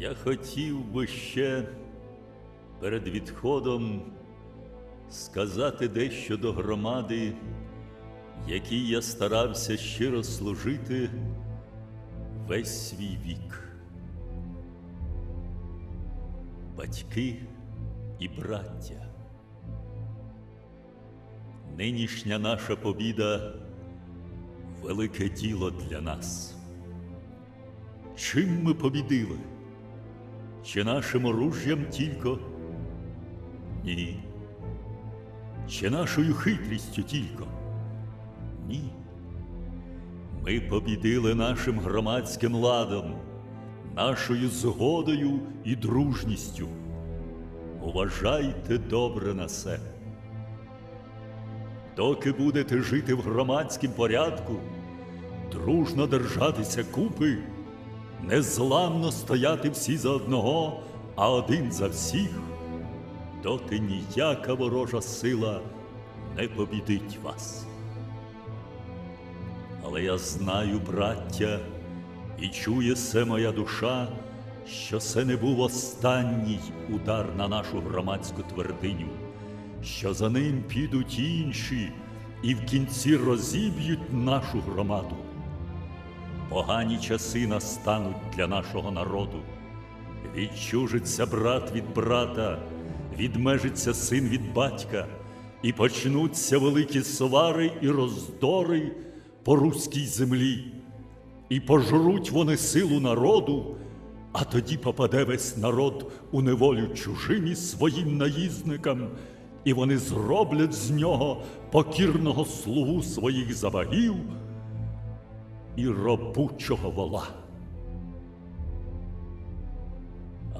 Я хотів би ще перед відходом сказати дещо до громади, якій я старався щиро служити весь свій вік. Батьки і браття. Нинішня наша побіда велике діло для нас. Чим ми побідили? Чи нашим оружжям тільки? Ні. Чи нашою хитрістю тільки? Ні. Ми побідили нашим громадським ладом, нашою згодою і дружністю. Уважайте добре на себе. Доки будете жити в громадськім порядку, дружно держатися купи, незламно стояти всі за одного, а один за всіх, доти ніяка ворожа сила не побідить вас. Але я знаю, браття, і чує се моя душа, що це не був останній удар на нашу громадську твердиню, що за ним підуть інші і в кінці розіб'ють нашу громаду. Погані часи настануть для нашого народу. Відчужиться брат від брата, відмежиться син від батька, і почнуться великі свари і роздори по руській землі, і пожруть вони силу народу, а тоді попаде весь народ у неволю чужим і своїм наїзникам, і вони зроблять з нього покірного слугу своїх забагів і робучого вола.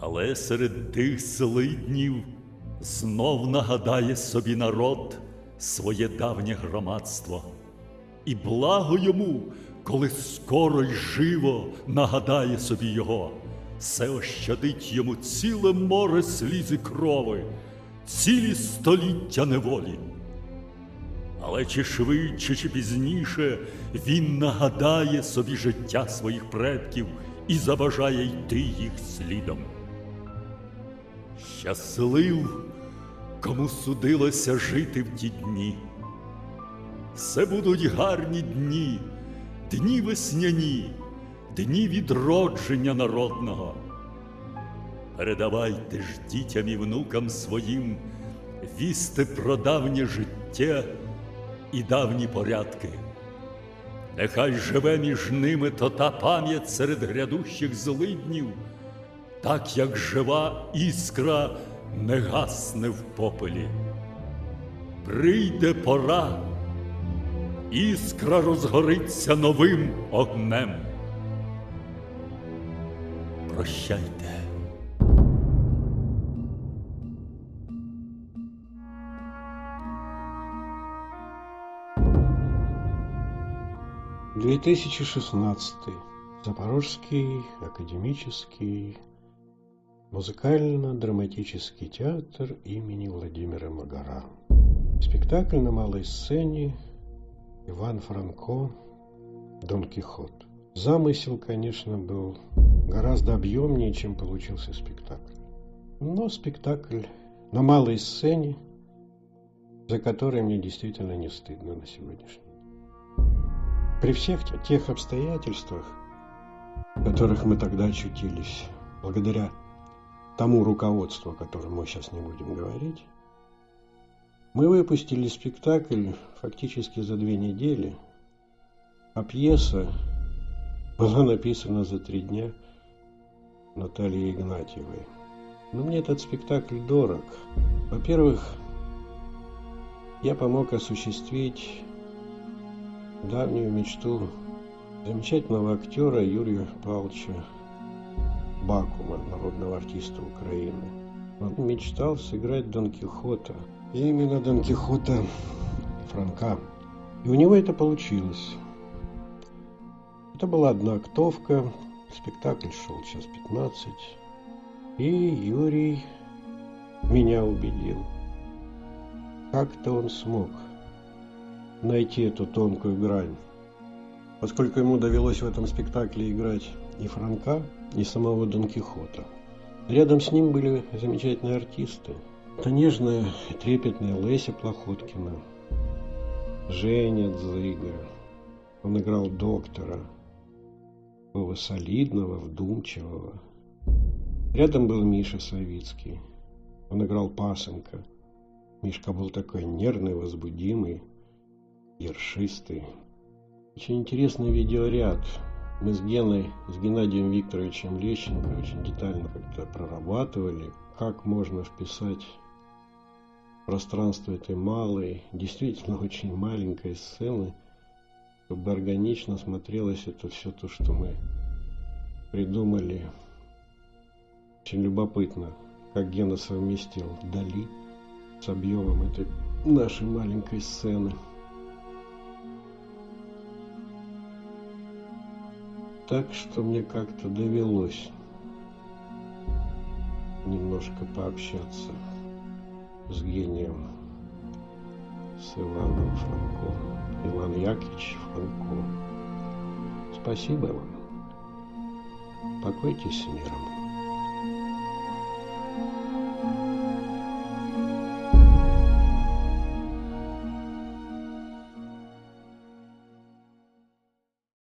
Але серед тих злиднів знов нагадає собі народ своє давнє громадство. І благо йому, коли скоро й живо нагадає собі його, все ощадить йому ціле море сліз і крови, цілі століття неволі. Але чи швидше, чи пізніше він нагадає собі життя своїх предків і забажає йти їх слідом. Щаслив, кому судилося жити в ті дні. Це будуть гарні дні, дні весняні, дні відродження народного. Передавайте ж дітям і внукам своїм вісти про давнє життя і давні порядки. Нехай живе між ними то та пам'ять серед грядущих злиднів, так як жива іскра не гасне в попелі. Прийде пора, іскра розгориться новим огнем. Прощайте. Две тысячи шестнадцатый. Запорожский академический музыкально-драматический театр имени Владимира Магара. Спектакль на малой сцене Иван Франко «Дон Кихот». Замысел, конечно, был гораздо объемнее, чем получился спектакль. Но спектакль на малой сцене, за который мне действительно не стыдно на сегодняшний день. При всех те- тех обстоятельствах, в которых мы тогда очутились, благодаря тому руководству, о котором мы сейчас не будем говорить, мы выпустили спектакль фактически за две недели, а пьеса была написана за три дня Натальей Игнатьевой. Но мне этот спектакль дорог. Во-первых, я помог осуществить давнюю мечту замечательного актера Юрия Павловича Бакума, народного артиста Украины. Он мечтал сыграть Дон Кихота. И именно Дон Кихота Франка. И у него это получилось. Это была одна актовка, спектакль шел час 15. И Юрий меня убедил. Как-то он смог найти эту тонкую грань поскольку ему довелось в этом спектакле играть и Франка, и самого Дон Кихота. Рядом с ним были замечательные артисты. Это нежная трепетная Леся Плохоткина, Женя Дзыга. Он играл доктора, такого солидного, вдумчивого. Рядом был Миша Савицкий. Он играл пасынка. Мишка был такой нервный, возбудимый, ершистый. Очень интересный видеоряд. Мы с Геной, с Геннадием Викторовичем Лещенко очень детально как-то прорабатывали, как можно вписать пространство этой малой, действительно очень маленькой сцены, чтобы органично смотрелось это все то, что мы придумали. Очень любопытно, как Гена совместил Дали с объемом этой нашей маленькой сцены. Так что мне как-то довелось немножко пообщаться с гением, с Иваном Франко, Иван Яковлевич Франко. Спасибо вам. Покойтесь с миром.